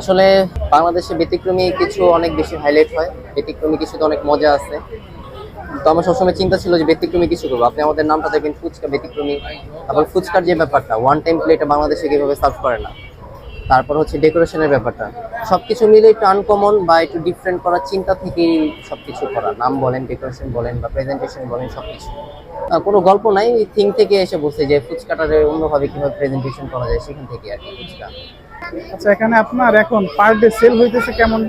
আসলে বাংলাদেশে ব্যতিক্রমী কিছু অনেক বেশি হাইলাইট হয়। ব্যতিক্রমী কিছুতে অনেক মজা আছে। তো আমার সবসময় চিন্তা ছিল যে ব্যতিক্রমী কিছু করব। আপনি আমাদের নামটা দেখবেন, ফুচকা ব্যতিক্রমী। তারপর ফুচকার যে ব্যাপারটা ওয়ান টাইম প্লেটে বাংলাদেশে কীভাবে সার্ভ করে না? তারপর হচ্ছে ডেকোরেশনের ব্যাপারটা। সবকিছু মিলে একটু আনকমন বা একটু ডিফারেন্ট করার চিন্তা থেকেই সবকিছু করা। নাম বলেন ডেকোরেশন বলেন বা প্রেজেন্টেশন বলেন সবকিছু। আহ, কোনো গল্প নাই থিং থেকে এসে বসে যে ফুচকাটারে অন্যভাবে কীভাবে প্রেজেন্টেশন করা যায় সেখান থেকে আর কি ফুচকা। আচ্ছা এখানে আপনার এখন পার ডে সেল হইতেছে কেমন?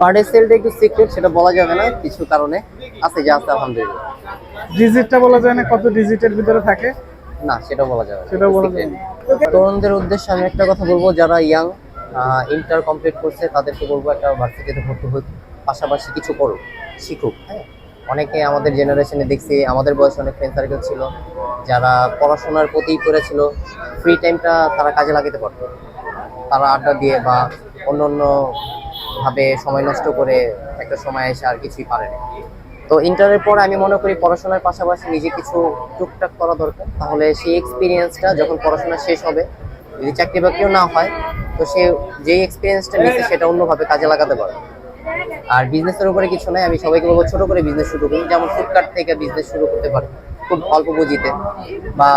পার ডে সেলটা একটু সিক্রেট সেটা বলা যাবে না কিছু কারণে। আছে যা আছে আলহামদুলিল্লাহ। ডিজিটটা বলা যায় না কত ডিজিটের ভিতরে থাকে? না সেটা বলা যাবে না। সেটাও বলা না। তরুণদের উদ্দেশ্যে আমি একটা কথা বলব যারা ইয়াং ইন্টার কমপ্লিট করছে তাদেরকে বলব একটা ভার্সিটিতে ভর্তি হোক পাশাপাশি কিছু করুক শিখুক হ্যাঁ? অনেকে আমাদের জেনারেশনে দেখছি আমাদের বয়সে অনেক ফ্রেন্ড সার্কেল ছিল যারা পড়াশোনার প্রতিই করেছিল ফ্রি টাইমটা তারা কাজে লাগাতে পারতো। তারা আড্ডা দিয়ে বা অন্য অন্য ভাবে সময় নষ্ট করে একটা সময় এসে আর কিছুই পারে না তো ইন্টারের পর আমি মনে করি পড়াশোনার পাশাপাশি নিজে কিছু টুকটাক করা দরকার। তাহলে সেই এক্সপিরিয়েন্সটা যখন পড়াশোনা শেষ হবে, যদি চাকরি বাকরিও না হয়, তো সে যেই এক্সপিরিয়েন্সটা নিচ্ছে সেটা অন্যভাবে কাজে লাগাতে পারে আর বিজনেসের উপরে কিছু নাই, আমি সবাইকে বলব ছোট করে বিজনেস শুরু করুন। যেমন ফ্লিপকার্ট থেকে বিজনেস শুরু করতে পারে, খুব অল্প পুঁজিতে। বা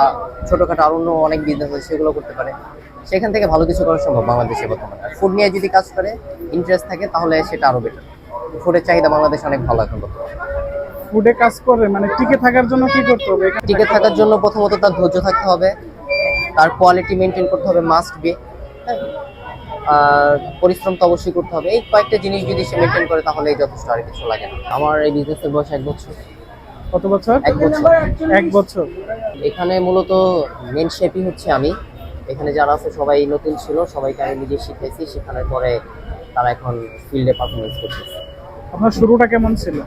ছোটখাটো আর অন্য অনেক বিজনেস আছে, সেগুলো করতে পারে। সেখান থেকে ভালো কিছু করা সম্ভব বাংলাদেশে বর্তমানে। আর ফুড নিয়ে যদি কাজ করে ইন্টারেস্ট থাকে, তাহলে সেটা আরও বেটার ফুডের চাহিদা বাংলাদেশে অনেক ভালো এখন বর্তমানে। ফুডে কাজ করে মানে টিকে থাকার জন্য কি করতে হবে? টিকে থাকার জন্য প্রথমত তার ধৈর্য থাকতে হবে তার কোয়ালিটি মেনটেন করতে হবে মাস্ট বি আর পরিশ্রম তো অবশ্যই করতে হবে। এই কয়েকটা জিনিস যদি সে মেনটেন করে তাহলে যথেষ্ট আর কিছু লাগে না। আমার এই বিজনেসের বয়স এক বছর। কত বছর? এক বছর। এক বছর। এখানে মূলত মেন শেপই হচ্ছে আমি। এখানে যারা আছে সবাই নতুন ছিল সবাইকে আমি নিজে শিখাইছি শেখানোর পরে তারা এখন ফিল্ডে পারফরমেন্স করছে আপনার শুরুটা কেমন ছিল?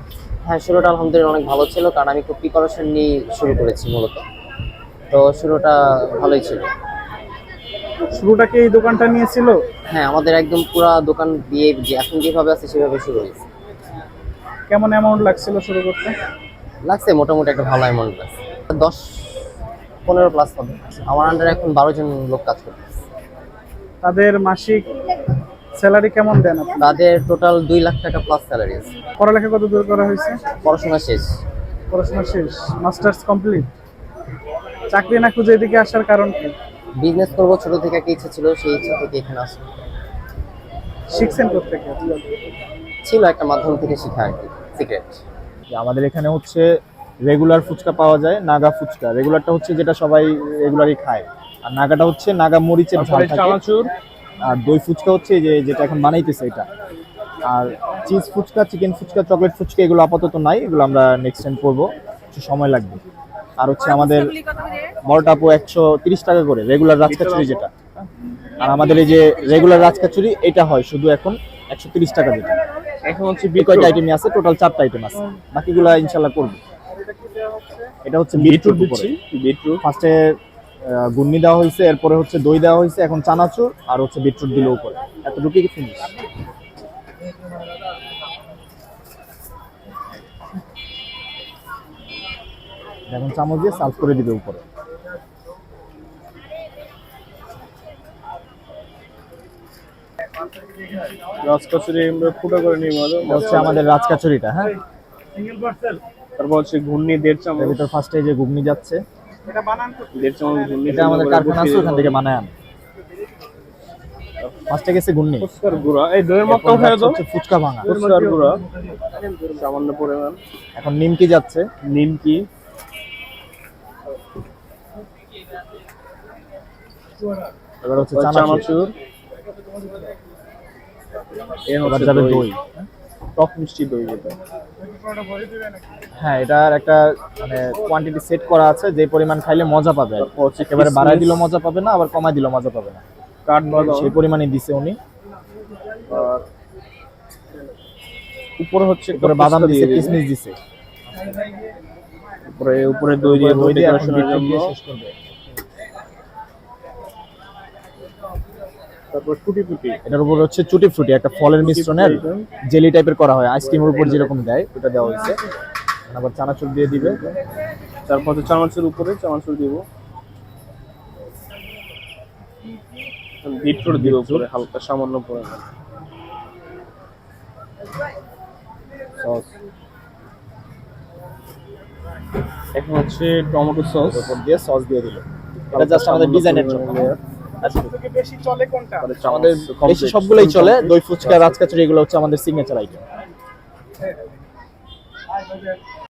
হ্যাঁ শুরুটা আলহামদুলিল্লাহ অনেক ভালো ছিল কারণ আমি খুব প্রিপারেশন নিয়ে শুরু করেছি মূলত। তো শুরুটা ভালোই ছিল। শুরুটা কি এই দোকানটা নিয়েছিল হ্যাঁ আমাদের একদম পুরা দোকান দিয়ে এখন যেভাবে আছে সেভাবে শুরু হয়েছে। কেমন অ্যামাউন্ট লাগছিল শুরু করতে? লাগছে মোটামুটি একটা ভালো অ্যামাউন্ট লাগছে। দশ পনেরো প্লাস হবে। আমার আন্ডারে এখন বারো জন লোক কাজ করতেছে। তাদের মাসিক স্যালারি কেমন দেন তাদের টোটাল দুই লাখ টাকা প্লাস স্যালারি আছে। পড়ালেখা কত দূর করা হয়েছে? পড়াশোনা শেষ। পড়াশোনা শেষ। মাস্টার্স কমপ্লিট চাকরি না খুঁজে এদিকে আসার কারণ কি? বিজনেস করব ছোট থেকে একটা ইচ্ছা ছিল সেই ইচ্ছা থেকে এখানে আসা শিখছেন কোথেকে ছিল একটা মাধ্যম থেকে শিখা আর কি সিক্রেট যে আমাদের এখানে হচ্ছে রেগুলার ফুচকা পাওয়া যায় নাগা ফুচকা। রেগুলারটা হচ্ছে যেটা সবাই রেগুলারই খায়। আর নাগাটা হচ্ছে নাগা মরিচের ঝাল থাকে। চানাচুর। আর দই ফুচকা হচ্ছে যে যেটা এখন বানাইতেছে এটা। আর cheese fuchka chicken fuchka chocolate fuchka এগুলো আপাতত নাই এগুলো আমরা নেক্সট টাইম করব। কিছু সময় লাগবে। আর হচ্ছে আমাদের বড়টা আপু একশো তিরিশ টাকা করে রেগুলার রাজকাচুরি যেটা। আর আমাদের এই যে রেগুলার রাজকাচুরি এটা হয় শুধু এখন একশো তিরিশ টাকা যেটা। এখন হচ্ছে বি কয়টা আইটেমই আছে টোটাল চারটা আইটেম আছে। বাকিগুলা ইনশাল্লাহ করব। এটা হচ্ছে বিটরুট দিচ্ছি বিটরুট। ফার্স্টে গুন্নি দেওয়া হয়েছে এরপরে হচ্ছে দই দেওয়া হয়েছে এখন চানাচুর আর হচ্ছে বিটরুট দিল উপরে। এতটুকুই ফিনিশ এখন চামচ দিয়ে সার্ভ করে দিবে উপরে। রাজকচুরি ফুটো করে হচ্ছে আমাদের রাজকাচুরিটা হ্যাঁ? তারপর হচ্ছে ঘূর্ণি দেড় চামচ। ভিতর ফার্স্টে যে ঘুগনি যাচ্ছে এটা আমাদের কারখানা আছে ওখান থেকে বানায় আন। ফার্স্টে গেছে গুন্নি ফুচকার গুঁড়া। এই দইয়ের মতো এরপর হয়ে ফুচকা ভাঙা। ফুচকার গুঁড়া। সামান্য পরিমাণ। এখন নিমকি যাচ্ছে। নিমকি। এবার হচ্ছে চানাচুর। এ এবার হচ্ছে দই। টক মিষ্টি দই যেটা হ্যাঁ এটার একটা মানে কোয়ান্টিটি সেট করা আছে যে পরিমাণ খাইলে মজা পাবে একেবারে বাড়াই দিলেও মজা পাবে না আবার কমাই দিলেও মজা পাবে না। কাঠ সেই পরিমাণে দিছে উনি। উপরে হচ্ছে উপরে বাদাম দিছে। কিশমিশ দিছে। উপরে উপরে দই দিয়ে দই ডেকোরেশনের জন্য দিয়ে শেষ করবে। তারপর টুটি ফুটি। এটার উপর হচ্ছে চুটি ফ্রুটি একটা ফলের মিশ্রণের জেলি টাইপের করা হয়। আইসক্রিমের উপর যেরকম দেয় ওটা দেওয়া হয়েছে। আবার চানাচুর দিয়ে দিবে। তারপর হচ্ছে চানাচুর উপরে চানাচুর দিব। বিটরুট দিব উপরে হালকা সামান্য পরে সস। এখন হচ্ছে টমেটো সস। উপর দিয়ে সস দিয়ে দিল। এটা জাস্ট আমাদের ডিজাইনের জন্য। বেশি চলে কোনটা? আমাদের বেশি সবগুলোই চলে দই ফুচকা রাজকাচুরি এগুলো হচ্ছে আমাদের সিগনেচার আইটেম